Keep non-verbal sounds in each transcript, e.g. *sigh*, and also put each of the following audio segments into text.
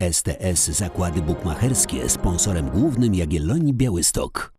STS Zakłady Bukmacherskie sponsorem głównym Jagiellonii Białystok.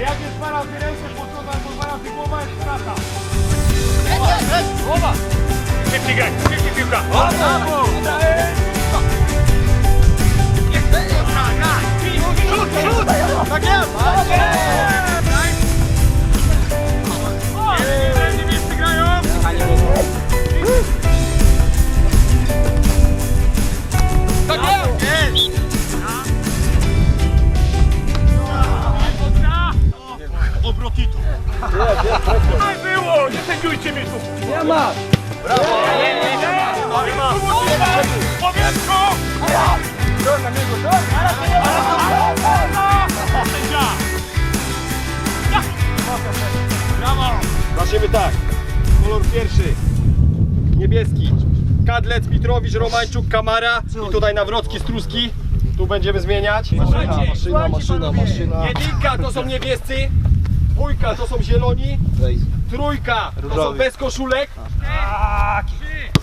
Jak jest! Szybciej graj, szybciej piłka. O, brawo! Rzut, rzut! Tak jest! Tak jest! Zaczniemy tak. Kolor pierwszy. Niebieski. Kadlec, Mitrowicz, Romańczuk, Kamara i tutaj Nawrocki, Struski. Tu będziemy zmieniać. Maszyna, maszyna, maszyna. Jedynka to są niebiescy. Dwójka to są zieloni. Trójka to są bez koszulek. Tak! Trzy!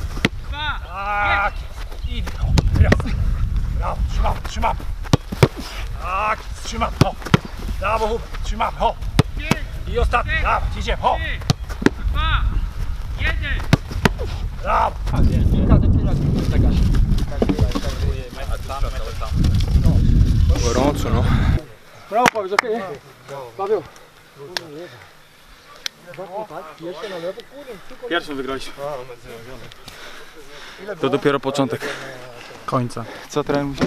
Dwa! Tak! I raz. Brawo, trzymam, trzymam. Tak, trzymam, o. Brawo, Hubert, trzymam, o. I ostatni, brawo, idziemy, o. Dwa, jeden. Brawo. Pierwszym wygraliśmy. To dopiero początek końca. Co trener musi?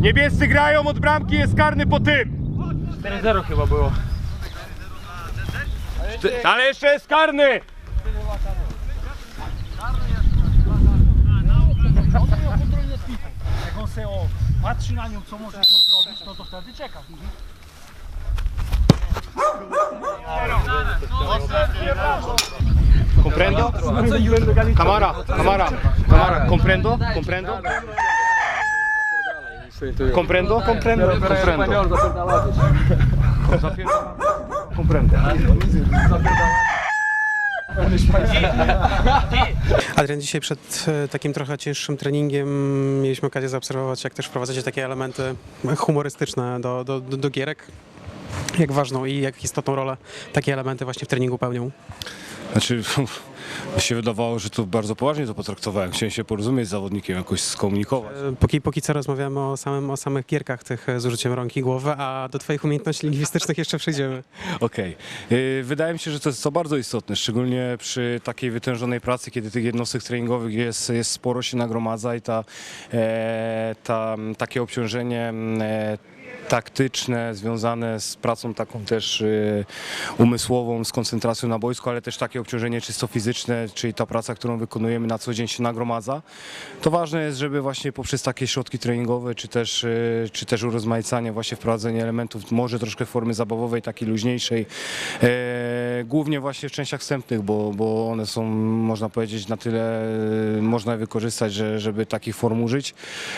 Niebiescy grają od bramki, jest karny po tym. 4-0 chyba było. Ale jeszcze jest karny. Jak on se o, patrzy na nią, co może z nią zrobić, no to wtedy czeka. Comprendo? Kamara, Kamara, Kamara, comprendo? Comprendo? Comprendo? Comprendo? Comprendo. Comprendo. Adrian, dzisiaj przed e, takim trochę cięższym treningiem mieliśmy okazję zaobserwować, jak też wprowadzacie takie elementy humorystyczne do, do, do, do gierek. Jak ważną i jak istotną rolę takie elementy właśnie w treningu pełnią? Znaczy, mi się wydawało, że to bardzo poważnie to potraktowałem. Chciałem się porozumieć z zawodnikiem, jakoś skomunikować. E, Póki, póki co rozmawiamy o, samym, o samych gierkach tych e, z użyciem rąk i głowy, a do Twoich umiejętności lingwistycznych jeszcze przejdziemy. *laughs* Okej. Yy, Wydaje mi się, że to jest co bardzo istotne, szczególnie przy takiej wytężonej pracy, kiedy tych jednostek treningowych jest, jest sporo się nagromadza i ta, e, ta, takie obciążenie e, taktyczne, związane z pracą taką też y, umysłową, z koncentracją na boisku, ale też takie obciążenie czysto fizyczne, czyli ta praca, którą wykonujemy na co dzień się nagromadza. To ważne jest, żeby właśnie poprzez takie środki treningowe, czy też, y, czy też urozmaicanie, właśnie wprowadzenie elementów może troszkę formy zabawowej, takiej luźniejszej, e, głównie właśnie w częściach wstępnych, bo, bo one są, można powiedzieć, na tyle y, można wykorzystać, że, żeby takich form użyć.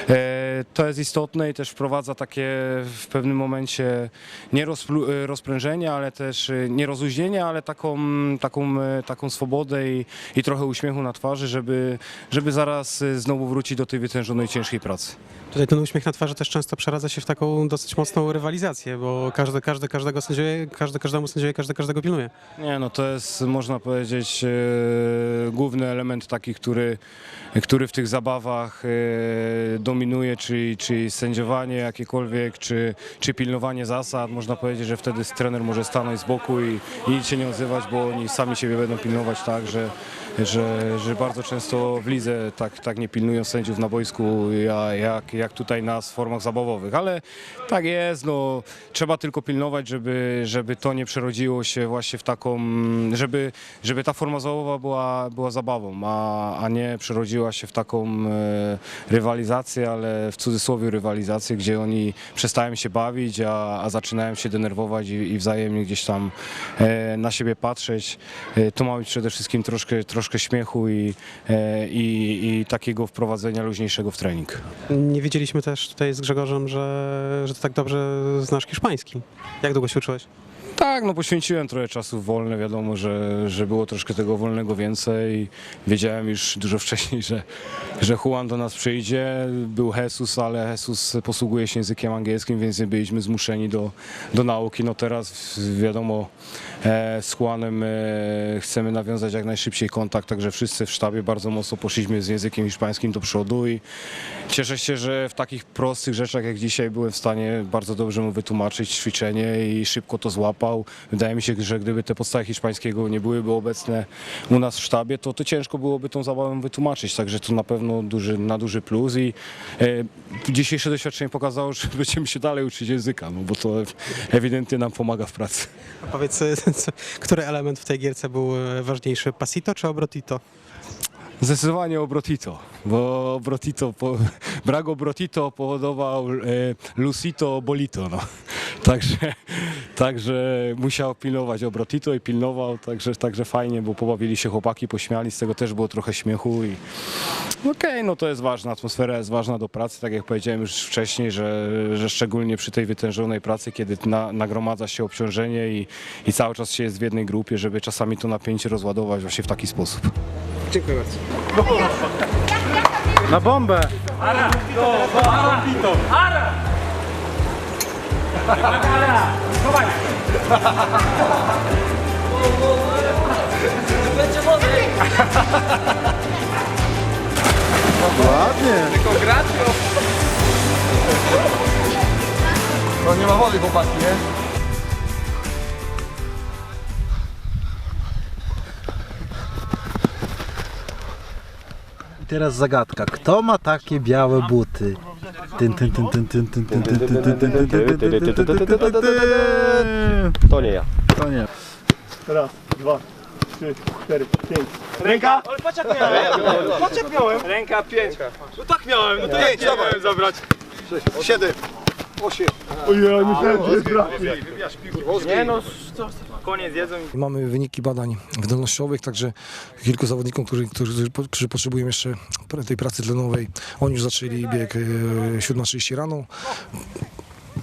E, to jest istotne i też wprowadza takie w pewnym momencie nie e, rozprężenie, ale też e, nie rozluźnienie, ale taką, taką, e, taką swobodę i, i trochę uśmiechu na twarzy, żeby, żeby zaraz znowu wrócić do tej wytężonej, ciężkiej pracy. Tutaj ten uśmiech na twarzy też często przeradza się w taką dosyć mocną rywalizację, bo każdy, każdy każdego sędziuje, każdy każdemu sędziuje, każdy każdego pilnuje. Nie, no to jest, można powiedzieć, e, główny element taki, który, który w tych zabawach e, dominuje, czyli, czyli sędziowanie jakiekolwiek, czy, czy pilnowanie zasad. Można powiedzieć, że wtedy trener może stanąć z boku i, i się nie odzywać, bo oni sami siebie będą pilnować tak, że, że, że bardzo często w lidze tak, tak nie pilnują sędziów na boisku ja- jak, jak tutaj nas w formach zabawowych, ale tak jest, no, trzeba tylko pilnować, żeby, żeby to nie przerodziło się właśnie w taką, żeby, żeby ta forma zabawowa była, była zabawą, a, a nie przerodziła się w taką e, rywalizację, ale w cudzysłowie rywalizację, gdzie oni przestają się bawić, a, a zaczynają się denerwować i, i wzajemnie gdzieś tam e, na siebie patrzeć. E, to ma być przede wszystkim troszkę, troszkę troszkę śmiechu i, e, i, i takiego wprowadzenia luźniejszego w trening. Nie wiedzieliśmy też tutaj z Grzegorzem, że, że ty tak dobrze znasz hiszpański. Jak długo się uczyłeś? Tak, no poświęciłem trochę czasu wolne, wiadomo, że, że było troszkę tego wolnego więcej. Wiedziałem już dużo wcześniej, że, że Juan do nas przyjdzie. Był Jesus, ale Jesus posługuje się językiem angielskim, więc nie byliśmy zmuszeni do, do nauki. No teraz wiadomo, e, z Juanem e, chcemy nawiązać jak najszybciej kontakt, także wszyscy w sztabie bardzo mocno poszliśmy z językiem hiszpańskim do przodu i cieszę się, że w takich prostych rzeczach jak dzisiaj byłem w stanie bardzo dobrze mu wytłumaczyć ćwiczenie i szybko to złapał. Wydaje mi się, że gdyby te podstawy hiszpańskiego nie byłyby obecne u nas w sztabie, to, to ciężko byłoby tą zabawę wytłumaczyć, także to na pewno duży, na duży plus i e, dzisiejsze doświadczenie pokazało, że będziemy się dalej uczyć języka, no bo to ewidentnie nam pomaga w pracy. Powiedz, co- który element w tej gierce był e, ważniejszy, pasito czy obrotito? Zdecydowanie Obrotito, bo Obrotito, po, brak Obrotito powodował e, Lucito Bolito, no. Także, także musiał pilnować Obrotito i pilnował, także, także fajnie, bo pobawili się chłopaki, pośmiali, z tego też było trochę śmiechu i okej, no to jest ważna, atmosfera jest ważna do pracy, tak jak powiedziałem już wcześniej, że, że szczególnie przy tej wytężonej pracy, kiedy na, nagromadza się obciążenie i, i cały czas się jest w jednej grupie, żeby czasami to napięcie rozładować właśnie w taki sposób. Dziękuję bardzo. Na bombę! Ładnie! No nie ma wody chłopaki, nie? I teraz zagadka. Kto ma takie białe buty? To nie ja. To nie. Raz, dwa, trzy, cztery, pięć. Ręka! Ręka pięć. No tak miałem, no to pięć, dawaj. zabrać. Siedem. Osiem. Ojej, myślałem, że jest brak. Nie no, Mamy wyniki badań wydolnościowych, także kilku zawodników, którzy, którzy, którzy potrzebują jeszcze tej pracy tlenowej, oni już zaczęli bieg e, 7.30 rano.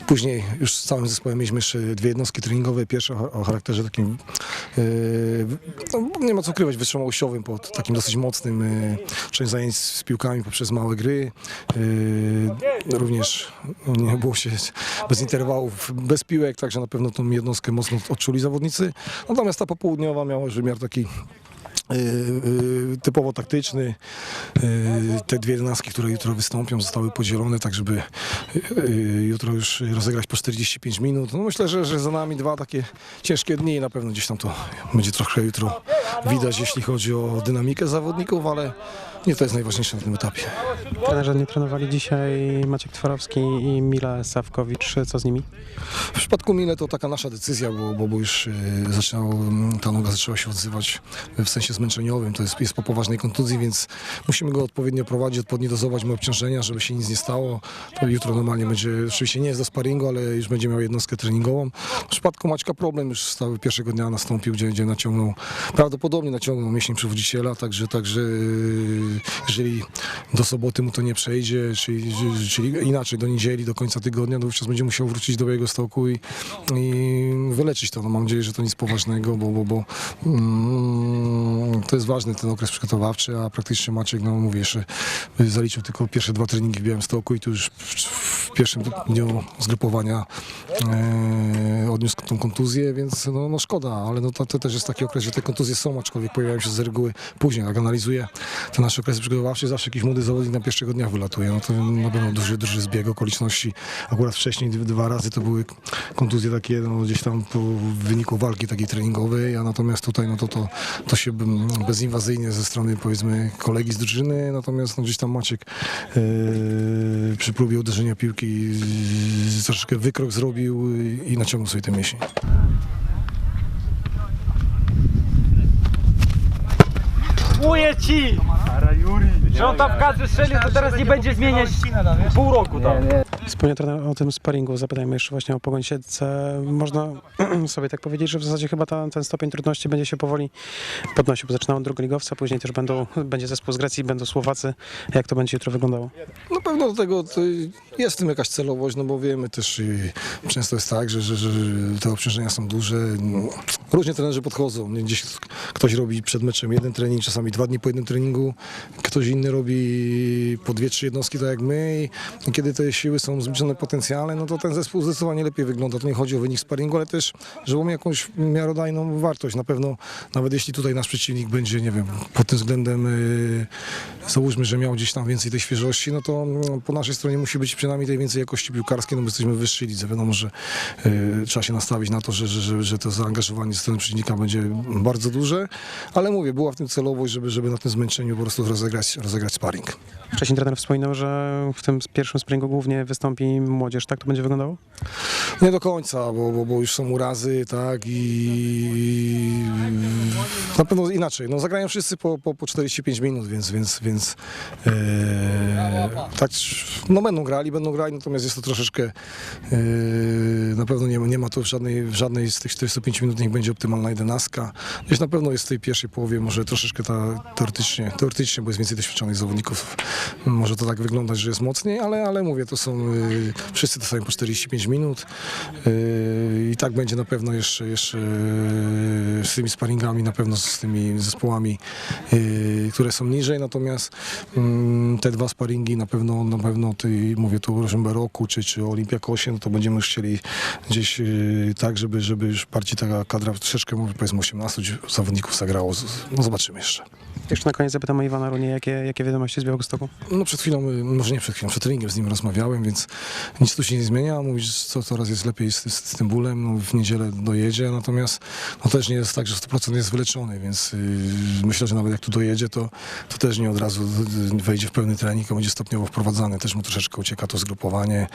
Później już z całym zespołem mieliśmy jeszcze dwie jednostki treningowe. Pierwsza o- o charakterze takim, e, no, nie ma co ukrywać, wytrzymałościowym, po takim dosyć mocnym. E, część zajęć z piłkami poprzez małe gry. E, również nie było się bez interwałów, bez piłek, także na pewno tą jednostkę mocno odczuli zawodnicy. Natomiast ta popołudniowa miała już wymiar taki typowo taktyczny. Y, Te dwie jedenastki, które jutro wystąpią, zostały podzielone, tak żeby jutro już rozegrać po 45 minut. No myślę, że, że za nami dwa takie ciężkie dni i na pewno gdzieś tam to będzie trochę jutro widać, jeśli chodzi o dynamikę zawodników, ale nie to jest najważniejsze na tym etapie. Trenerzy nie trenowali dzisiaj Maciek Tworowski i Mila Sawkowicz. Co z nimi? W przypadku Mile to taka nasza decyzja, bo, bo, bo już y, zaczynał, ta noga zaczęła się odzywać w sensie zmęczeniowym. To jest, jest po poważnej kontuzji, więc musimy go odpowiednio prowadzić, odpowiednio dozować mu obciążenia, żeby się nic nie stało. To jutro normalnie będzie, oczywiście nie jest do sparingu, ale już będzie miał jednostkę treningową. W przypadku Maćka problem już stały pierwszego dnia nastąpił, gdzie, gdzie naciągnął, prawdopodobnie naciągnął mięsień przewodziciela, także, także jeżeli do soboty mu to nie przejdzie, czyli, czyli inaczej do niedzieli, do końca tygodnia, to wówczas będzie musiał wrócić do białego stoku i, i wyleczyć to. No, mam nadzieję, że to nic poważnego, bo, bo, bo mm, to jest ważny ten okres przygotowawczy, a praktycznie Maciek, no mówię, jeszcze zaliczył tylko pierwsze dwa treningi w Białymstoku i tu już pierwszym dniu zgrupowania e, odniósł tą kontuzję, więc no, no szkoda, ale no, to, to też jest taki okres, że te kontuzje są, aczkolwiek pojawiają się z reguły później. Jak analizuję te nasze okresy przygotowawcze, zawsze jakiś młody zawodnik na pierwszego dnia wylatuje. No to na pewno duży, duży zbieg okoliczności. Akurat wcześniej dwa- razy to były kontuzje takie no, gdzieś tam w wyniku walki takiej treningowej, a natomiast tutaj no to, to, to się bezinwazyjnie ze strony powiedzmy kolegi z drużyny, natomiast no, gdzieś tam Maciek e, przy próbie uderzenia piłki taki troszeczkę wykrok zrobił i naciągnął sobie te mięśnie. Dziękuję ci! Para Juri! Że on tam w kadrze strzelił, to teraz nie będzie zmieniać pół roku tam. Wspomniał trener o tym sparingu, zapytajmy jeszcze właśnie o Pogoń Siedlce. Można *clears throat* sobie tak powiedzieć, że w zasadzie chyba ta, ten stopień trudności będzie się powoli podnosił. Zaczynał od drugoligowca, później też będą, będzie zespół z Grecji, będą Słowacy. Jak to będzie jutro wyglądało? Na pewno do tego to jest w tym jakaś celowość, no bo wiemy też często jest tak, że, że, że te obciążenia są duże. No, Różnie trenerzy podchodzą. Nie, Gdzieś ktoś robi przed meczem jeden trening, czasami dwa dni po jednym treningu, ktoś inny robi po dwie, trzy jednostki, tak jak my. I kiedy te siły są zbliżone potencjalne, no to ten zespół zdecydowanie lepiej wygląda. To nie chodzi o wynik sparingu, ale też, że mamy jakąś miarodajną wartość. Na pewno, nawet jeśli tutaj nasz przeciwnik będzie, nie wiem, pod tym względem y, załóżmy, że miał gdzieś tam więcej tej świeżości, no to mm, po naszej stronie musi być przynajmniej tej więcej jakości piłkarskiej, no bo jesteśmy w wyższej lidze. Wiadomo, że y, trzeba się nastawić na to, że, że, że, to zaangażowanie ze strony przeciwnika będzie bardzo duże, ale mówię, była w tym celowość, żeby, żeby na tym zmęczeniu po prostu rozegrać, rozegrać sparring. Wcześniej trener wspominał, że w tym pierwszym sparingu głównie wystąpi młodzież. Tak to będzie wyglądało? Nie do końca, bo, bo, bo już są urazy, tak, i na pewno inaczej. No, zagrają wszyscy po, po, po 45 minut, więc, więc, więc e, tak, no będą grali, będą grali, natomiast jest to troszeczkę, e, na pewno nie, ma- nie ma tu w żadnej, w żadnej z tych 45 minut, niech będzie optymalna jedenastka. Gdzieś na pewno jest w tej pierwszej połowie, może troszeczkę ta teoretycznie, teoretycznie, bo jest więcej doświadczonych zawodników, może to tak wyglądać, że jest mocniej, ale, ale mówię, to są, y, wszyscy dostają po 45 minut y, i tak będzie na pewno jeszcze, jeszcze y, z tymi sparingami, na pewno z tymi zespołami, które są niżej, natomiast mm, te dwa sparingi na pewno, na pewno ty, mówię tu o Rożemberoku czy, czy Olimpiakosie, no to będziemy chcieli gdzieś tak, żeby, żeby już bardziej taka kadra troszeczkę, powiedzmy 18 zawodników zagrało, no zobaczymy jeszcze. Jeszcze na koniec zapytam Iwana Runie, jakie, jakie wiadomości z Białegostoku? No przed chwilą, y, może nie przed chwilą, przed treningiem z nim rozmawiałem, więc nic tu się nie zmienia. Mówi, że co coraz jest lepiej z, z, tym bólem, no, w niedzielę dojedzie, natomiast no, też nie jest tak, że 100% jest wyleczony, więc y, myślę, że nawet jak tu dojedzie, to, to też nie od razu y, wejdzie w pełny trening, a będzie stopniowo wprowadzany. Też mu troszeczkę ucieka to zgrupowanie,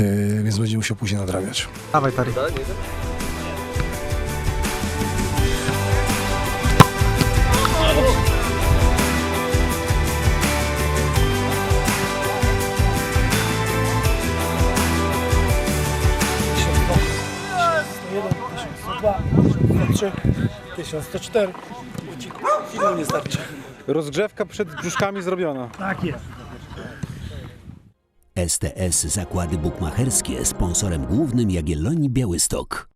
y, więc będzie musiał później nadrabiać. Dawaj, Tari. Rozgrzewka przed brzuszkami zrobiona. Tak jest. STS Zakłady Bukmacherskie sponsorem głównym Jagiellonii Białystok.